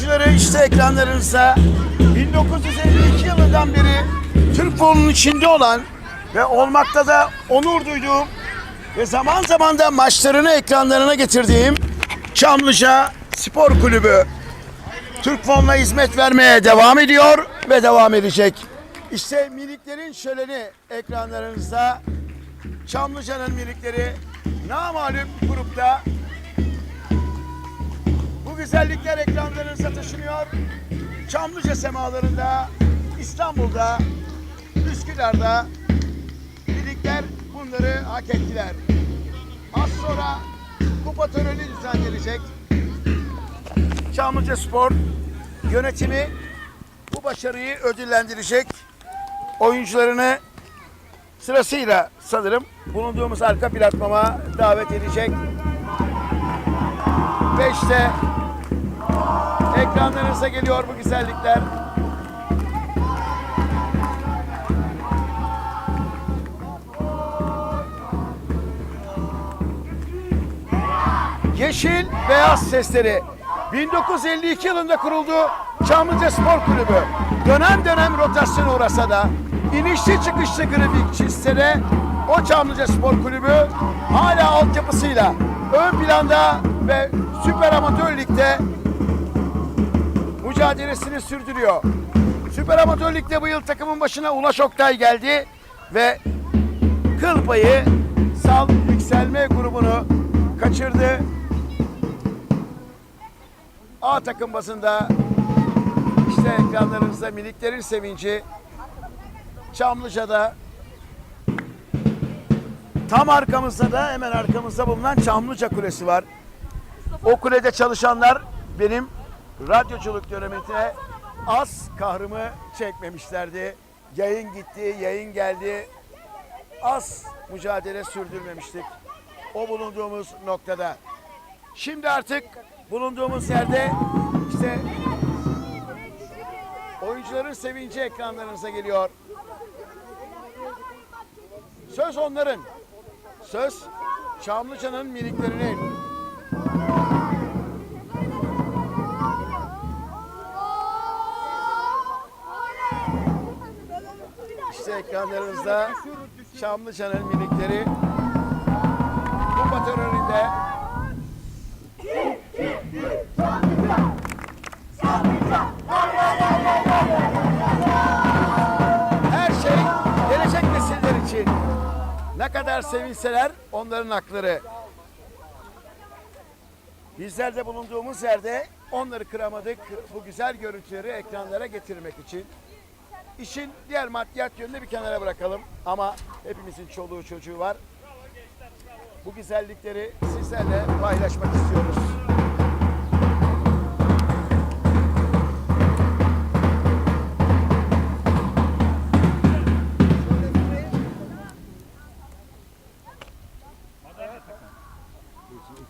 oyuncuları işte ekranlarınızda 1952 yılından beri Türk futbolunun içinde olan ve olmakta da onur duyduğum ve zaman zaman da maçlarını ekranlarına getirdiğim Çamlıca Spor Kulübü Türk futboluna hizmet vermeye devam ediyor ve devam edecek. İşte miniklerin şöleni ekranlarınızda. Çamlıca'nın minikleri namalum grupta bu güzellikler ekranlarınıza taşınıyor. Çamlıca semalarında, İstanbul'da, Üsküdar'da birlikler bunları hak ettiler. Az sonra kupa töreni düzenlenecek. Çamlıca Spor yönetimi bu başarıyı ödüllendirecek. Oyuncularını sırasıyla sanırım bulunduğumuz arka platforma davet edecek. Ve işte ekranlarınıza geliyor bu güzellikler. Yeşil Beyaz Sesleri 1952 yılında kuruldu Çamlıca Spor Kulübü. Dönem dönem rotasyona uğrasa da inişli çıkışlı grafik çizse de o Çamlıca Spor Kulübü hala altyapısıyla ön planda ve Süper Amatör Lig'de mücadelesini sürdürüyor. Süper Amatör Lig'de bu yıl takımın başına Ulaş Oktay geldi ve kıl payı Sal Yükselme grubunu kaçırdı. A takım basında işte ekranlarınızda miniklerin sevinci Çamlıca'da tam arkamızda da hemen arkamızda bulunan Çamlıca Kulesi var. O kulede çalışanlar benim radyoculuk döneminde az kahrımı çekmemişlerdi. Yayın gitti, yayın geldi. Az mücadele sürdürmemiştik. O bulunduğumuz noktada. Şimdi artık bulunduğumuz yerde işte oyuncuların sevinci ekranlarınıza geliyor. Söz onların. Söz Çamlıca'nın miniklerinin. İşte ekranlarınızda Çamlıca'nın minikleri kupa töreninde her şey gelecek nesiller için. Ne kadar sevinseler onların hakları. Bizler de bulunduğumuz yerde onları kıramadık. Bu güzel görüntüleri ekranlara getirmek için. İşin diğer maddiyat yönünü bir kenara bırakalım. Ama hepimizin çoluğu çocuğu var. Bu güzellikleri sizlerle paylaşmak istiyoruz.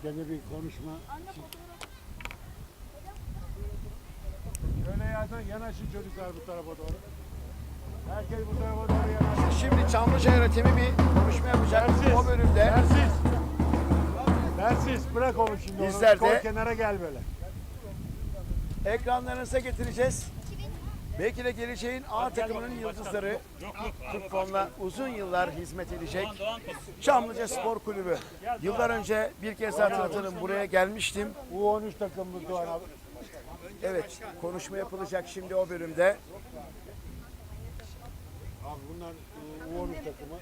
Gene bir konuşma. Şöyle yerden yanaşın çocuklar bu tarafa doğru. Herkes bu tarafa doğru yanaşsın. Şimdi Çamlıca yönetimi bir konuşma yapacak. Dersiz. O bölümde Dersiz. Dersiz. Bırak onu şimdi. Bizler onu. De- kenara gel böyle. ekranlarınıza getireceğiz. Belki de geleceğin A takımının yıldızları futbolla uzun yıllar hizmet edecek. Çamlıca Spor Kulübü. Yıllar önce bir kez hatırlatalım buraya gelmiştim. U13 takımımız Doğan abi. Evet konuşma yapılacak şimdi o bölümde. Abi bunlar e, U13 takımı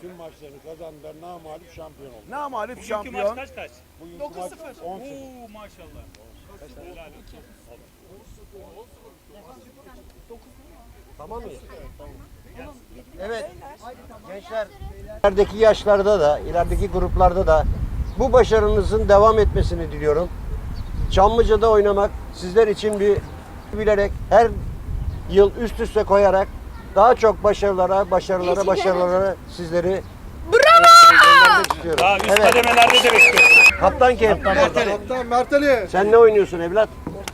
tüm maçlarını kazandılar. Namalup şampiyon oldu. Namalup Bugünkü şampiyon. maç kaç kaç? Bugünkü maç 10-0. Oo maşallah. Helal olsun. Evet. Gençler ilerideki yaşlarda da, ilerideki gruplarda da bu başarınızın devam etmesini diliyorum. Çamlıca'da oynamak sizler için bir bilerek her yıl üst üste koyarak daha çok başarılara, başarılara, başarılara sizleri Bravo! istiyorum. Daha üst Evet. kademelerde de bekliyoruz. Kaptan kim? Sen ne oynuyorsun evlat?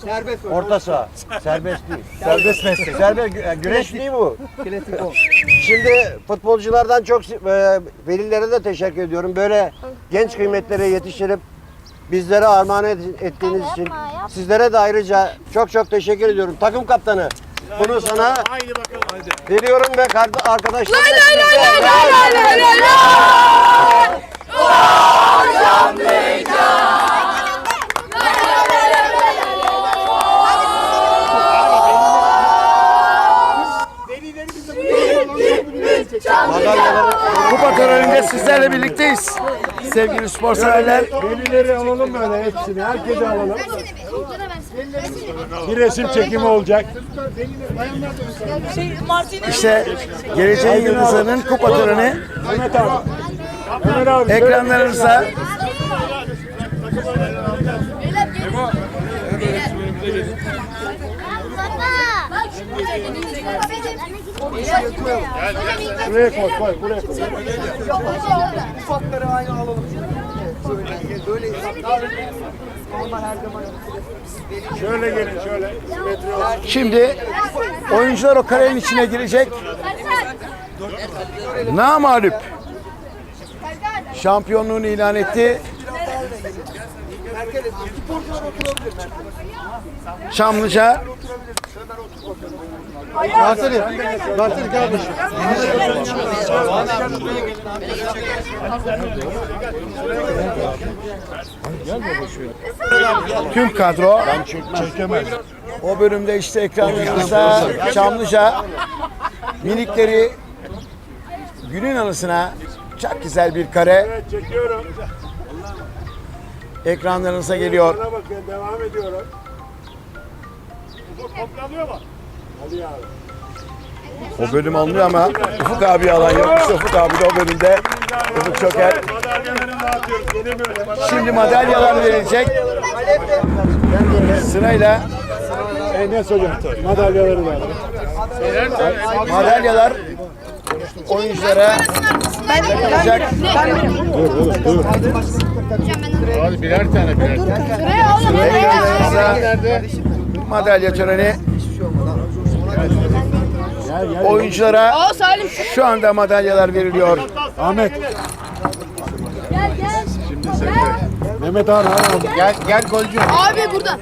Serbest Orta saha. Serbest değil. Serbest meslek. Serbest gü- e, güreş değil mi bu? Şimdi futbolculardan çok e, velilere de teşekkür ediyorum. Böyle genç kıymetlere yetiştirip bizlere armağan ed- ettiğiniz için sizlere de ayrıca çok çok teşekkür ediyorum. Takım kaptanı bunu sana veriyorum ve kar- arkadaşlarım. Madalyaları Kupa töreninde sizlerle birlikteyiz. Sevgili spor severler. Velileri alalım böyle hepsini. Herkese alalım. Bir. Resim çekimi olacak. İşte geleceğin yıldızlarının kupa töreni Mehmet abi. Mehmet abi. ekranlarınıza Baba. Buraya koy koy. Buraya koy. Şöyle gelin şöyle. Şimdi oyuncular o karenin içine girecek. Namalup şampiyonluğunu ilan etti. Çamlıca Marteli, Marteli kardeşim. tüm kadro Çekemez. o bölümde işte ekranlarınızda Çamlıca minikleri günün anısına çok güzel bir kare Evet çekiyorum. Ekranlarınıza geliyor. Bana bakın devam ediyorum. Ufuk toplanıyor mu? Alıyor abi. O bölüm alınıyor ama Ufuk abi alan yok. İşte Ufuk abi de o bölümde Ufuk Çöker. Şimdi madalyalar verilecek. Sırayla Enes hocam madalyaları ver. madalyalar oyunculara takılacak. Ekranlarınıza madalya töreni Gel gel. oyunculara şu anda madalyalar veriliyor. Ahmet. Gel gel. Mehmet abi. abi. Abi burada.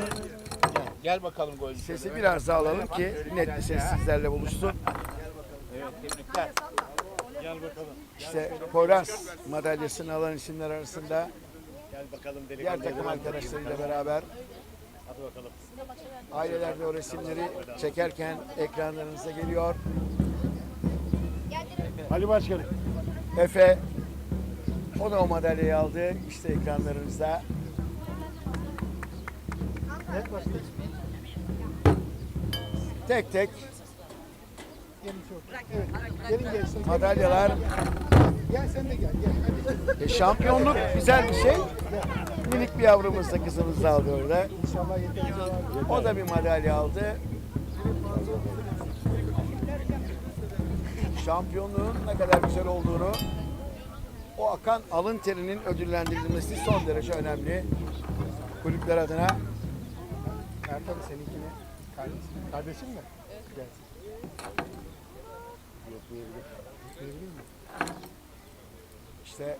Sesi biraz daha alalım ki net bir ses sizlerle buluşsun. İşte Poyraz madalyasını alan isimler arasında diğer takım arkadaşlarıyla beraber aileler de o resimleri çekerken ekranlarınıza geliyor. Ali Başkanım. Efe o da o madalyayı aldı. İşte ekranlarınızda. Tek tek madalyalar. E, şampiyonluk güzel bir şey. Minik bir yavrumuz da kızımız da aldı orada. O da bir madalya aldı. Şampiyonluğun ne kadar güzel olduğunu o akan alın terinin ödüllendirilmesi son derece önemli. Kulüpler adına Ertan seninkini kardeşin mi? İşte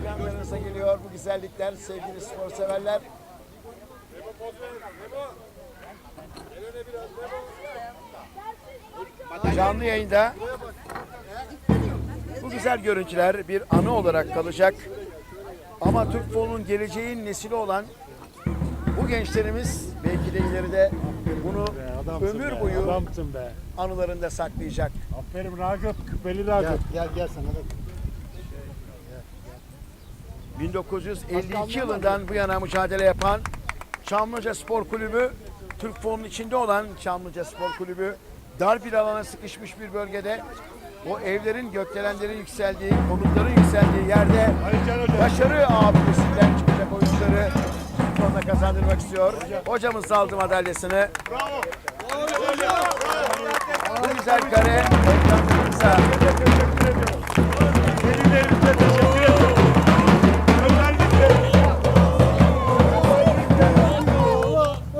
ekranlarınıza geliyor bu güzellikler sevgili spor severler. Canlı yayında bu güzel görüntüler bir anı olarak kalacak. Ama Türk futbolunun geleceğin nesili olan bu gençlerimiz belki de ileride bunu Adamsın ömür be, boyu Adamsın be. anılarında saklayacak. Aferin Ragıp. Küpeli Ragıp. Gel gel sana da. 1952 yılından bu yana mücadele yapan Çamlıca Spor Kulübü, Türk futbolunun içinde olan Çamlıca Spor Kulübü, dar bir alana sıkışmış bir bölgede o evlerin, gökdelenlerin yükseldiği, konutların yükseldiği yerde başarı abidesinden çıkacak oyuncuları sonuna kazandırmak istiyor. Hocamız aldı madalyasını. Bu güzel kare ekranlarımıza Velilerimize teşekkür ediyorum. Özellikle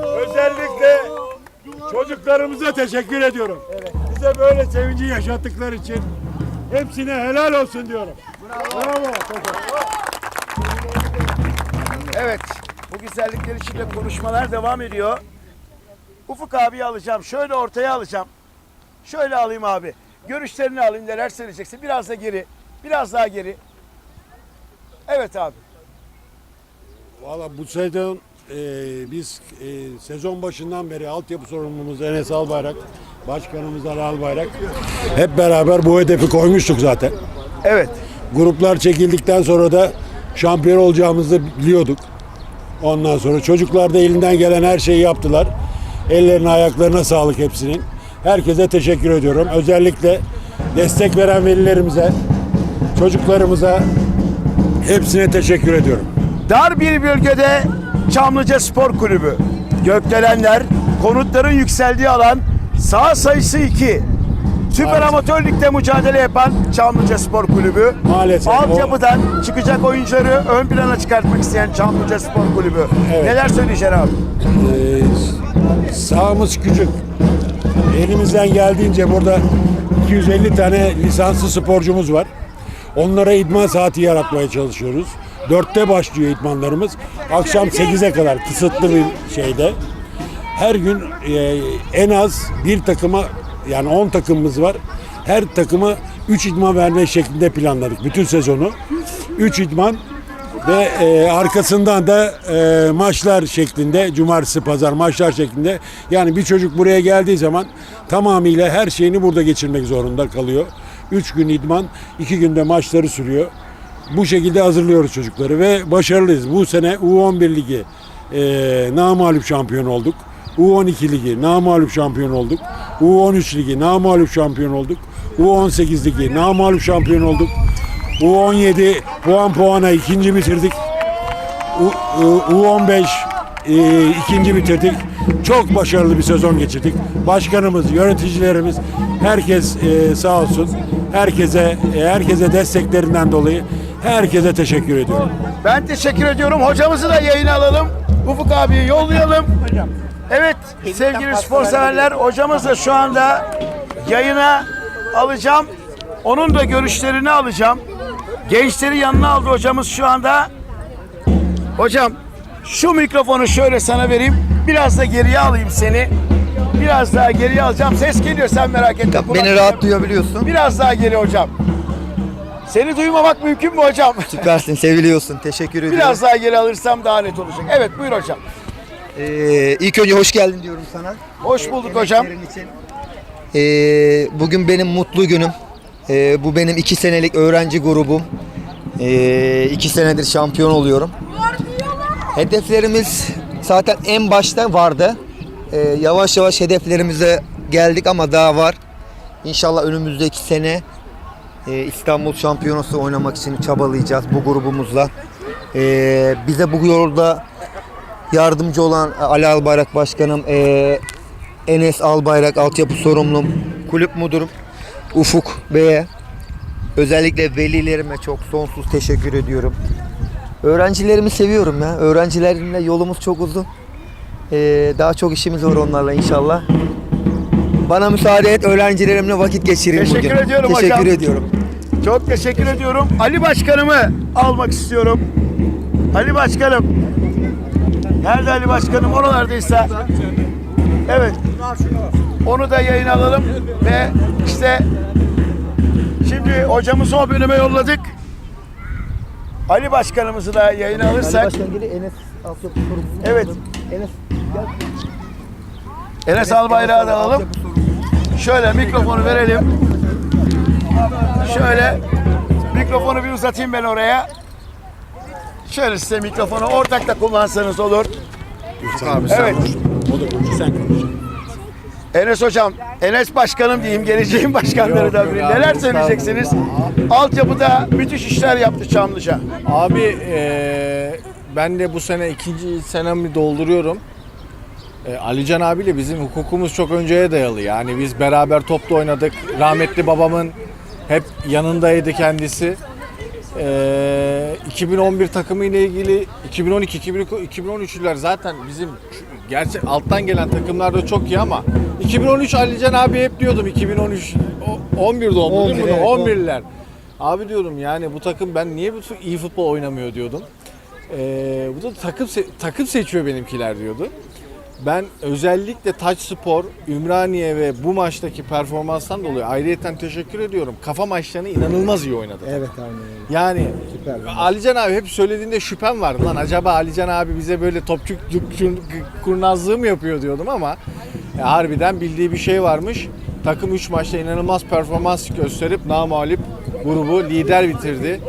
özellikle çocuklarımıza teşekkür ediyorum. Bize böyle sevinci yaşattıkları için hepsine helal olsun diyorum. Bravo. Bravo. Güzellikler için de konuşmalar devam ediyor. Ufuk abi alacağım. Şöyle ortaya alacağım. Şöyle alayım abi. Görüşlerini alayım. Neler söyleyeceksin? Biraz da geri. Biraz daha geri. Evet abi. Valla bu sezon e, biz e, sezon başından beri altyapı sorumlumuz Enes Albayrak, Başkanımız Ali Albayrak hep beraber bu hedefi koymuştuk zaten. Evet. Gruplar çekildikten sonra da şampiyon olacağımızı biliyorduk. Ondan sonra çocuklar da elinden gelen her şeyi yaptılar. Ellerine ayaklarına sağlık hepsinin. Herkese teşekkür ediyorum. Özellikle destek veren velilerimize, çocuklarımıza hepsine teşekkür ediyorum. Dar bir bölgede Çamlıca Spor Kulübü. Gökdelenler, konutların yükseldiği alan, saha sayısı 2. Süper Maalesef. Amatör Lig'de mücadele yapan Çamlıca Spor Kulübü. Maalesef o- Altyapıdan çıkacak oyuncuları ön plana çıkartmak isteyen Çamlıca Spor Kulübü. Evet. Neler söyleyeceksin abi? Ee, sahamız küçük. Elimizden geldiğince burada 250 tane lisanslı sporcumuz var. Onlara idman saati yaratmaya çalışıyoruz. Dörtte başlıyor idmanlarımız. Akşam 8'e kadar kısıtlı bir şeyde. Her gün e, en az bir takıma yani 10 takımımız var. Her takıma 3 idman verme şeklinde planladık bütün sezonu. 3 idman ve e, arkasından da e, maçlar şeklinde cumartesi pazar maçlar şeklinde yani bir çocuk buraya geldiği zaman tamamıyla her şeyini burada geçirmek zorunda kalıyor. 3 gün idman, 2 günde maçları sürüyor. Bu şekilde hazırlıyoruz çocukları ve başarılıyız. Bu sene U11 Ligi e, namalup şampiyon olduk. U12 Ligi namalup şampiyon olduk. U13 Ligi namalup şampiyon olduk. U18 Ligi namalup şampiyon olduk. U17 puan puana ikinci bitirdik. U, U- U15 e, ikinci bitirdik. Çok başarılı bir sezon geçirdik. Başkanımız, yöneticilerimiz, herkes e, sağ olsun. Herkese e, herkese desteklerinden dolayı herkese teşekkür ediyorum. Ben teşekkür ediyorum. Hocamızı da yayına alalım. Ufuk abiyi yollayalım. Evet sevgili spor severler hocamız da şu anda yayına alacağım. Onun da görüşlerini alacağım. Gençleri yanına aldı hocamız şu anda. Hocam şu mikrofonu şöyle sana vereyim. Biraz da geriye alayım seni. Biraz daha geriye alacağım. Ses geliyor sen merak etme. Beni Kulaklarım- rahat duyabiliyorsun. Biraz daha geri hocam. Seni duymamak mümkün mü hocam? Süpersin, seviliyorsun. Teşekkür ediyorum. Biraz daha geri alırsam daha net olacak. Evet buyur hocam. Ee, ilk önce hoş geldin diyorum sana. Hoş bulduk hocam. Emeklerin için. Ee, bugün benim mutlu günüm. Ee, bu benim iki senelik öğrenci grubum. Ee, iki senedir şampiyon oluyorum. Hedeflerimiz zaten en başta vardı. Ee, yavaş yavaş hedeflerimize geldik ama daha var. İnşallah önümüzdeki sene e, İstanbul Şampiyonası oynamak için çabalayacağız bu grubumuzla. Ee, bize bu yolda yardımcı olan Ali Albayrak Başkanım, e, Enes Albayrak altyapı sorumlum, kulüp müdürüm Ufuk Bey'e, özellikle velilerime çok sonsuz teşekkür ediyorum. Öğrencilerimi seviyorum ya. Öğrencilerimle yolumuz çok uzun. Ee, daha çok işimiz var onlarla inşallah. Bana müsaade et öğrencilerimle vakit geçireyim Teşekkür bugün. ediyorum Teşekkür hocam. ediyorum. Çok teşekkür ediyorum. Ali Başkanımı almak istiyorum. Ali Başkanım. Nerede Ali Başkanım? Oralardaysa. Evet. Onu da yayın alalım ve işte şimdi hocamızı o bölüme yolladık. Ali Başkanımızı da yayına alırsak. Başkan geri Enes altyapı sorumlusu. Evet. Enes Enes Albayrak'ı da alalım. Şöyle mikrofonu verelim. Şöyle mikrofonu bir uzatayım ben oraya. Şöyle size mikrofonu ortakta kullansanız olur. Evet. O da konuş, sen konuş. Enes hocam, Enes başkanım diyeyim, geleceğin başkanlarından biri. Neler söyleyeceksiniz? Altyapıda müthiş işler yaptı Çamlıca. Abi eee, ben de bu sene ikinci senemi dolduruyorum. E, Alican abiyle bizim hukukumuz çok önceye dayalı. Yani biz beraber topla oynadık. Rahmetli babamın hep yanındaydı kendisi. E, 2011 takımı ile ilgili 2012 2013'lüler zaten bizim gerçi alttan gelen takımlar da çok iyi ama 2013 Alican abi hep diyordum 2013 o- 11 doğumlu değil mi? 11, evet, 11'liler. Abi diyordum yani bu takım ben niye bu iyi futbol oynamıyor diyordum. Ee, bu da takım se- takım seçiyor benimkiler diyordu. Ben özellikle Taç Spor, Ümraniye ve bu maçtaki performanstan dolayı ayrıyeten teşekkür ediyorum. Kafa maçlarını inanılmaz iyi oynadı. Evet aynen öyle. Yani Süper. Alican abi hep söylediğinde şüphem vardı lan acaba Alican abi bize böyle topçuk kurnazlığı mı yapıyor diyordum ama e, harbiden bildiği bir şey varmış. Takım 3 maçta inanılmaz performans gösterip namalip grubu lider bitirdi.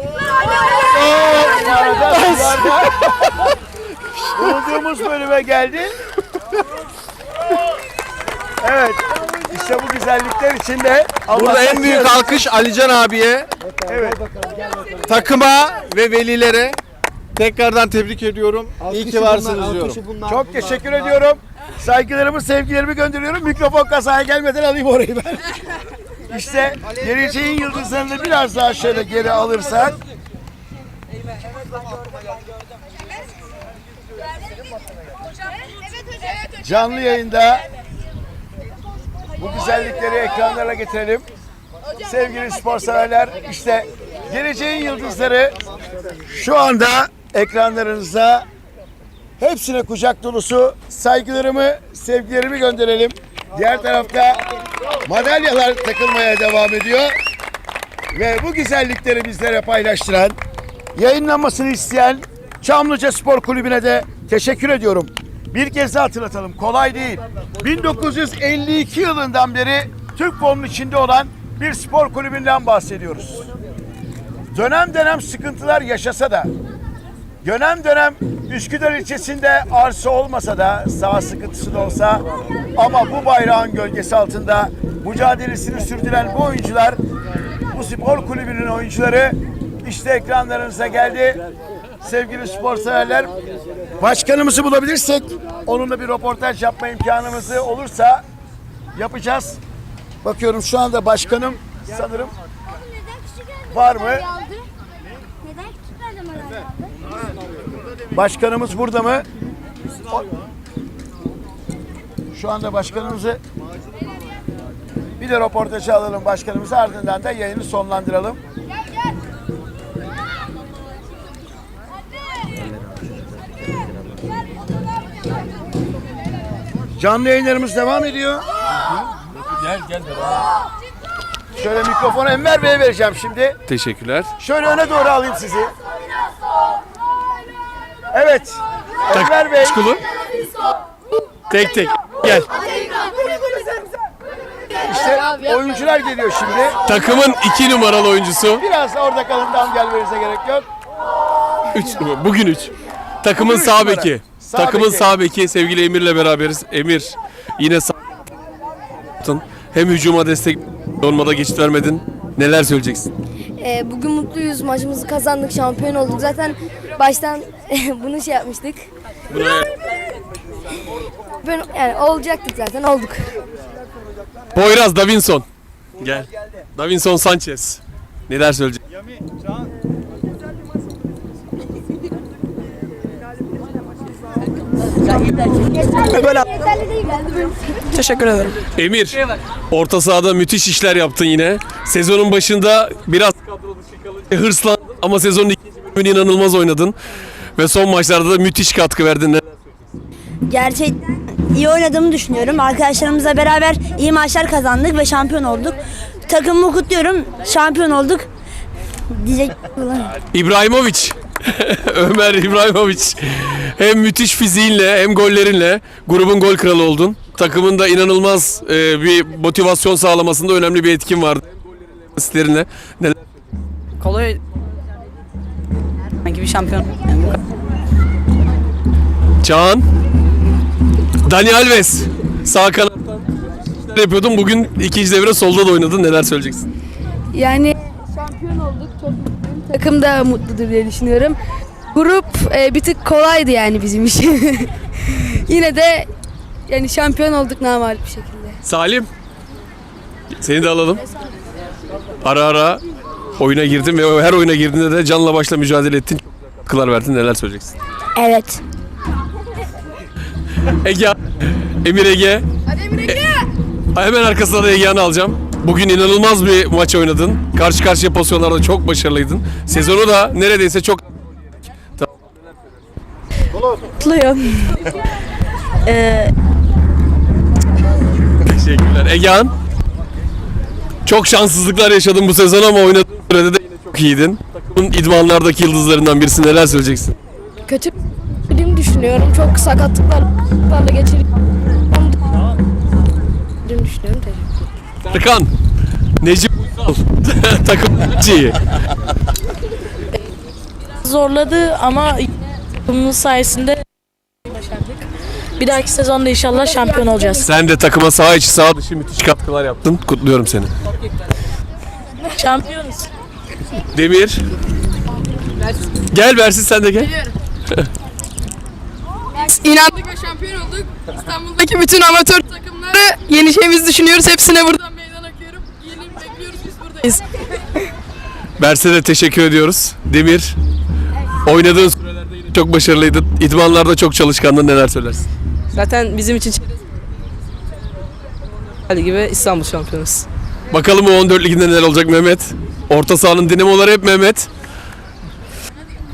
Bulunduğumuz bölüme geldi. Evet. İşte bu güzellikler içinde Allah Burada en büyük alkış Alican abiye, Evet. takıma ve velilere tekrardan tebrik ediyorum. İyi ki varsınız diyorum. Çok teşekkür ediyorum. Saygılarımı, sevgilerimi gönderiyorum. Mikrofon kasaya gelmeden alayım orayı ben. İşte geleceğin yıldızlarını biraz daha şöyle geri alırsak. Canlı yayında bu güzellikleri ekranlara getirelim. Sevgili spor severler işte geleceğin yıldızları şu anda ekranlarınızda Hepsine kucak dolusu saygılarımı, sevgilerimi gönderelim. Diğer tarafta madalyalar takılmaya devam ediyor. Ve bu güzellikleri bizlere paylaştıran, yayınlanmasını isteyen Çamlıca Spor Kulübü'ne de teşekkür ediyorum. Bir kez daha hatırlatalım. Kolay değil. 1952 yılından beri Türk fonunun içinde olan bir spor kulübünden bahsediyoruz. Dönem dönem sıkıntılar yaşasa da Dönem dönem Üsküdar ilçesinde arsa olmasa da saha sıkıntısı da olsa ama bu bayrağın gölgesi altında mücadelesini sürdüren bu oyuncular bu spor kulübünün oyuncuları işte ekranlarınıza geldi. Sevgili spor severler başkanımızı bulabilirsek onunla bir röportaj yapma imkanımızı olursa yapacağız. Bakıyorum şu anda başkanım sanırım Var mı? Başkanımız burada mı? Şu anda başkanımızı bir de röportajı alalım başkanımızı ardından da yayını sonlandıralım. Canlı yayınlarımız devam ediyor. Gel gel Şöyle mikrofonu Enver Bey'e vereceğim şimdi. Teşekkürler. Şöyle öne doğru alayım sizi. Evet. Enver Bey. Çukulu. Tek tek. Gel. İşte oyuncular geliyor şimdi. Takımın iki numaralı oyuncusu. Biraz da orada kalın tam gelmenize gerek yok. Üç numara. Bugün üç. Takımın Bugün üç sağ numara. beki. Sağ Takımın beki. sağ beki sevgili Emir'le beraberiz. Emir yine sağ hem hücuma destek olmada geçit vermedin. Neler söyleyeceksin? Ee, bugün mutluyuz. Maçımızı kazandık, şampiyon olduk. Zaten baştan bunu şey yapmıştık. Ben yani olacaktık zaten olduk. Poyraz Davinson. Gel. Davinson Sanchez. Neler söyleyecek? Değil. Teşekkür ederim. Emir, orta sahada müthiş işler yaptın yine. Sezonun başında biraz hırslan ama sezonun ikinci bölümünde inanılmaz oynadın. Ve son maçlarda da müthiş katkı verdin. Gerçekten iyi oynadığımı düşünüyorum. Arkadaşlarımızla beraber iyi maçlar kazandık ve şampiyon olduk. Takımımı kutluyorum. Şampiyon olduk. Diyecek İbrahimovic. Ömer İbrahimovic. Hem müthiş fiziğinle hem gollerinle grubun gol kralı oldun. Takımın da inanılmaz e, bir motivasyon sağlamasında önemli bir etkin vardı. Asistlerinle. Neler Kolay sanki bir şampiyon. Çağan. Dani Alves. Sağ kanattan yapıyordun. Bugün ikinci devre solda da oynadın. Neler söyleyeceksin? Yani şampiyon olduk. Çok. Takım da mutludur diye düşünüyorum. Grup e, bir tık kolaydı yani bizim için. Yine de yani şampiyon olduk normal bir şekilde. Salim. Seni de alalım. Ara ara oyuna girdin ve her oyuna girdiğinde de canla başla mücadele ettin. Kılar verdin. Neler söyleyeceksin? Evet. Ege. Emir Ege. Hadi Emir Ege. Hemen arkasına da Ege'ni alacağım. Bugün inanılmaz bir maç oynadın. Karşı karşıya pozisyonlarda çok başarılıydın. Sezonu da neredeyse çok... Mutluyum. Teşekkürler. Egehan. Çok şanssızlıklar yaşadın bu sezon ama oynadığın sürede de yine çok iyiydin. Takımın idmanlardaki yıldızlarından birisi neler söyleyeceksin? Kötü bir düşünüyorum. Çok sakatlıklarla geçirdim. düşünüyorum. Erkan. Necip Uysal. Takım. Zorladı ama takımımız sayesinde başardık. Bir dahaki sezonda inşallah şampiyon olacağız. Sen de takıma sağ içi sağ dışı müthiş katkılar yaptın. Kutluyorum seni. Şampiyonuz. Demir. Gel versin sen de gel. İnandık ve şampiyon olduk. İstanbul'daki bütün amatör takımları yeneceğimizi düşünüyoruz. Hepsine buradan Berse de teşekkür ediyoruz. Demir. Oynadığın sürelerde yine çok başarılıydın. İdmanlarda çok çalışkandın. Neler söylersin? Zaten bizim için Ali gibi İstanbul şampiyonuz. Bakalım o 14 liginde neler olacak Mehmet. Orta sahanın dinamoları hep Mehmet.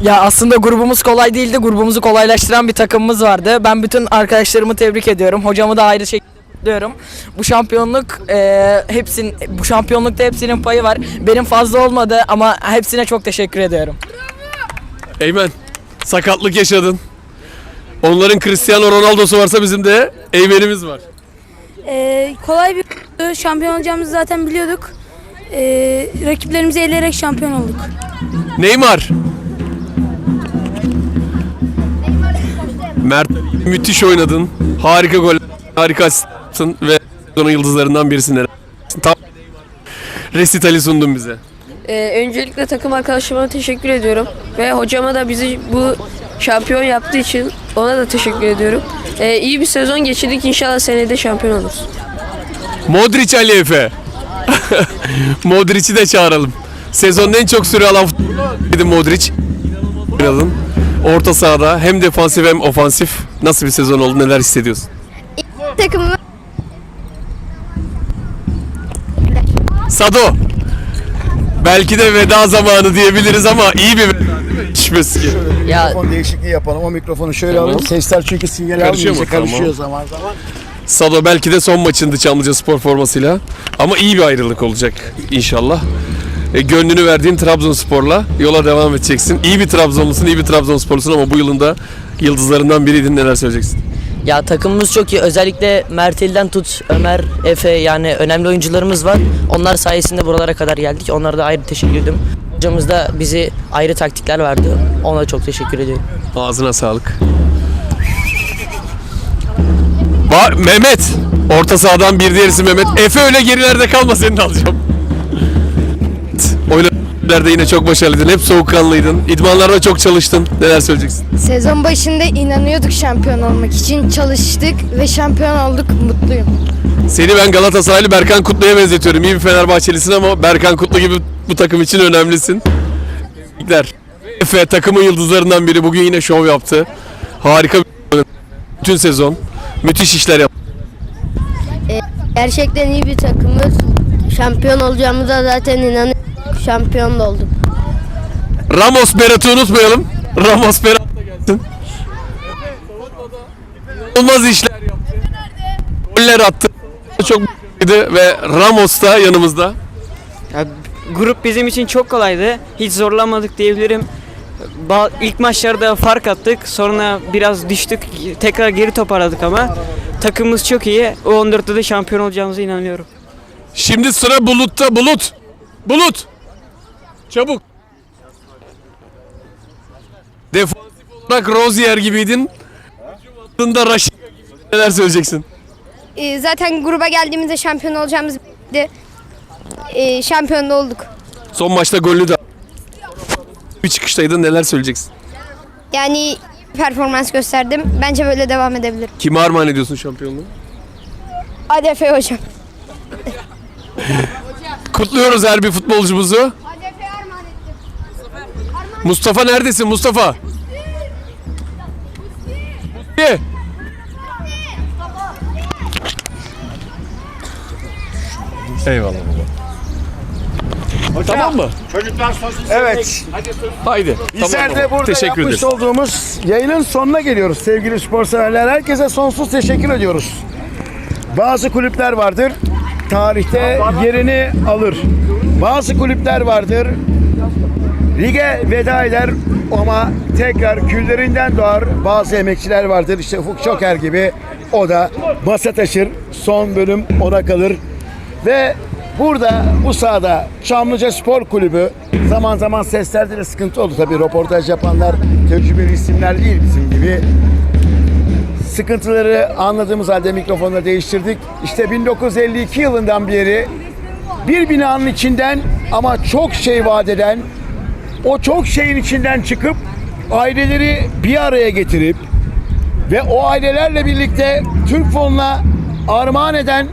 Ya aslında grubumuz kolay değildi. Grubumuzu kolaylaştıran bir takımımız vardı. Ben bütün arkadaşlarımı tebrik ediyorum. Hocamı da ayrı şekilde kutluyorum. Bu şampiyonluk e, hepsinin bu şampiyonlukta hepsinin payı var. Benim fazla olmadı ama hepsine çok teşekkür ediyorum. Eymen. Sakatlık yaşadın. Onların Cristiano Ronaldo'su varsa bizim de Eymen'imiz var. Ee, kolay bir şampiyon olacağımızı zaten biliyorduk. Ee, rakiplerimizi eleyerek şampiyon olduk. Neymar. Mert müthiş oynadın. Harika gol, harika asist yaptın ve sezonun yıldızlarından birisin. Tam resitali sundun bize. Ee, öncelikle takım arkadaşıma teşekkür ediyorum. Ve hocama da bizi bu şampiyon yaptığı için ona da teşekkür ediyorum. Ee, iyi bir sezon geçirdik. İnşallah senede şampiyon oluruz. Modric Ali Efe. Modric'i de çağıralım. Sezonun en çok süre alan futbolcu Modric. Oynadın. Orta sahada hem defansif hem ofansif. Nasıl bir sezon oldu? Neler hissediyorsun? Takımı Sado. Belki de veda zamanı diyebiliriz ama iyi bir veda değil mi? Ki. Ya Mikrofon değişikliği yapalım. O mikrofonu şöyle alalım. Sesler çünkü sinyal Karışıyor almayınca mu? karışıyor Tamam. zaman zaman. Sado belki de son maçındı Çamlıca Spor formasıyla. Ama iyi bir ayrılık olacak inşallah. E, gönlünü verdiğin Trabzonspor'la yola devam edeceksin. İyi bir Trabzonlusun, iyi bir Trabzonsporlusun ama bu yılın da yıldızlarından biriydin. Neler söyleyeceksin? Ya takımımız çok iyi. Özellikle Mertil'den tut, Ömer, Efe yani önemli oyuncularımız var. Onlar sayesinde buralara kadar geldik. Onlara da ayrı teşekkür ediyorum. Hocamız da bizi ayrı taktikler verdi. Ona çok teşekkür ediyorum. Ağzına sağlık. Var Mehmet. Orta sahadan bir diğerisi Mehmet. Efe öyle gerilerde kalma seni alacağım. Oyunlarda yine çok başarılıydın. Hep soğukkanlıydın. İdmanlarda çok çalıştın. Neler söyleyeceksin? sezon başında inanıyorduk şampiyon olmak için. Çalıştık ve şampiyon olduk. Mutluyum. Seni ben Galatasaraylı Berkan Kutlu'ya benzetiyorum. İyi bir Fenerbahçelisin ama Berkan Kutlu gibi bu takım için önemlisin. Tebrikler. Efe takımın yıldızlarından biri. Bugün yine şov yaptı. Harika bir bütün sezon. Müthiş işler yaptı. Gerçekten iyi bir takımız. Şampiyon olacağımıza zaten inanıyorduk. Şampiyon da olduk. Ramos Berat'ı unutmayalım. Ramos Berat da gelsin. Olmaz işler yaptı. Goller attı. Çok iyiydi ve Ramos da yanımızda. Ya, grup bizim için çok kolaydı. Hiç zorlamadık diyebilirim. Ba- İlk maçlarda fark attık. Sonra biraz düştük. Tekrar geri toparladık ama takımımız çok iyi. O 14'te de şampiyon olacağımıza inanıyorum. Şimdi sıra Bulut'ta. Bulut. Bulut. Çabuk. Defansif olarak Rozier gibiydin. Hattında Raşit Neler söyleyeceksin? Ee, zaten gruba geldiğimizde şampiyon olacağımız bildi. Ee, şampiyon da olduk. Son maçta golünü de bir çıkıştaydın neler söyleyeceksin? Yani performans gösterdim. Bence böyle devam edebilirim. Kime armağan ediyorsun şampiyonluğu? Efe hocam. Kutluyoruz her bir futbolcumuzu. Mustafa neredesin Mustafa? Musti. Eyvallah baba. Tamam mı? Çocuklar sosyal Evet. Haydi. Bizler tamam de burada Teşekkür yapmış ederiz. olduğumuz yayının sonuna geliyoruz sevgili spor severler. Herkese sonsuz teşekkür ediyoruz. Bazı kulüpler vardır tarihte yerini alır. Bazı kulüpler vardır lige veda eder ama tekrar küllerinden doğar bazı emekçiler vardır. İşte Ufuk Şoker gibi o da masa taşır. Son bölüm ona kalır. Ve burada bu sahada Çamlıca Spor Kulübü zaman zaman seslerde de sıkıntı oldu tabii. Röportaj yapanlar tecrübeli isimler değil bizim gibi. Sıkıntıları anladığımız halde mikrofonla değiştirdik. İşte 1952 yılından beri bir binanın içinden ama çok şey vaat eden o çok şeyin içinden çıkıp aileleri bir araya getirip ve o ailelerle birlikte Türk fonuna armağan eden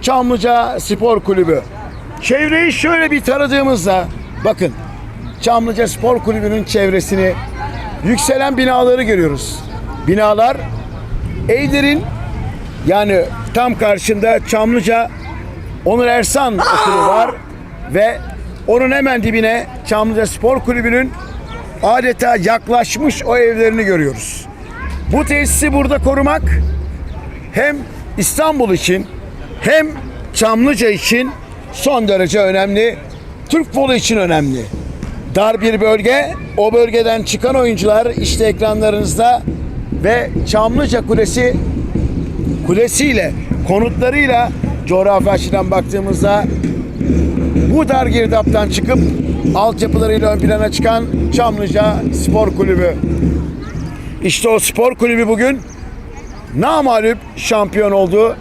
Çamlıca Spor Kulübü. Çevreyi şöyle bir taradığımızda bakın Çamlıca Spor Kulübü'nün çevresini yükselen binaları görüyoruz. Binalar Eyder'in yani tam karşında Çamlıca Onur Ersan okulu var ve onun hemen dibine Çamlıca Spor Kulübü'nün adeta yaklaşmış o evlerini görüyoruz. Bu tesisi burada korumak hem İstanbul için hem Çamlıca için son derece önemli. Türk futbolu için önemli. Dar bir bölge, o bölgeden çıkan oyuncular işte ekranlarınızda ve Çamlıca Kulesi kulesiyle, konutlarıyla coğrafi açıdan baktığımızda bu dar girdaptan çıkıp altyapılarıyla ön plana çıkan Çamlıca Spor Kulübü. İşte o spor kulübü bugün namalüp şampiyon oldu.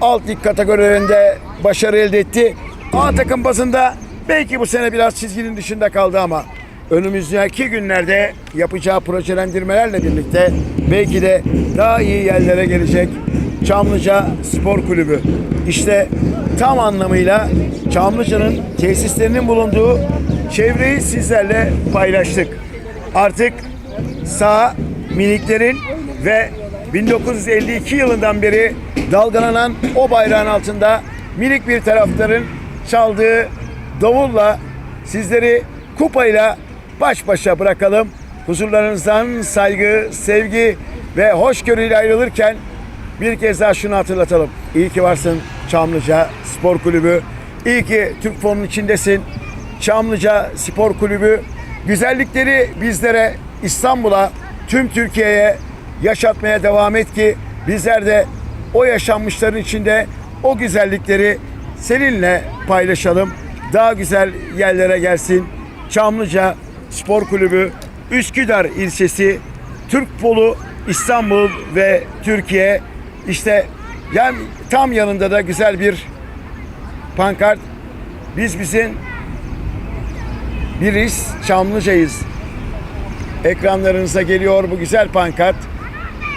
Alt lig kategorilerinde başarı elde etti. A takım bazında belki bu sene biraz çizginin dışında kaldı ama önümüzdeki günlerde yapacağı projelendirmelerle birlikte belki de daha iyi yerlere gelecek Çamlıca Spor Kulübü. İşte tam anlamıyla Çamlıca'nın tesislerinin bulunduğu çevreyi sizlerle paylaştık. Artık sağ miniklerin ve 1952 yılından beri dalgalanan o bayrağın altında minik bir taraftarın çaldığı davulla sizleri kupayla baş başa bırakalım. Huzurlarınızdan saygı, sevgi ve hoşgörüyle ayrılırken bir kez daha şunu hatırlatalım. İyi ki varsın Çamlıca Spor Kulübü. İyi ki Türk fonunun içindesin. Çamlıca Spor Kulübü güzellikleri bizlere İstanbul'a, tüm Türkiye'ye yaşatmaya devam et ki bizler de o yaşanmışların içinde o güzellikleri seninle paylaşalım. Daha güzel yerlere gelsin. Çamlıca Spor Kulübü, Üsküdar ilçesi, Türk Polu, İstanbul ve Türkiye. İşte yan, tam yanında da güzel bir pankart. Biz bizim biriz, Çamlıca'yız. Ekranlarınıza geliyor bu güzel pankart.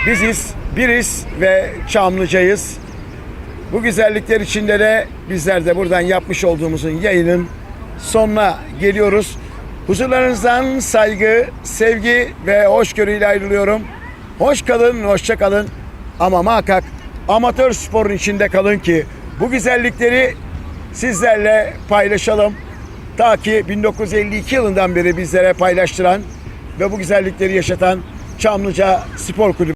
Biziz, biriz ve Çamlıca'yız. Bu güzellikler içinde de bizler de buradan yapmış olduğumuzun yayının sonuna geliyoruz. Huzurlarınızdan saygı, sevgi ve hoşgörüyle ayrılıyorum. Hoş kalın, hoşça kalın. Ama muhakkak amatör sporun içinde kalın ki bu güzellikleri sizlerle paylaşalım. Ta ki 1952 yılından beri bizlere paylaştıran ve bu güzellikleri yaşatan Çamlıca Spor Kulübü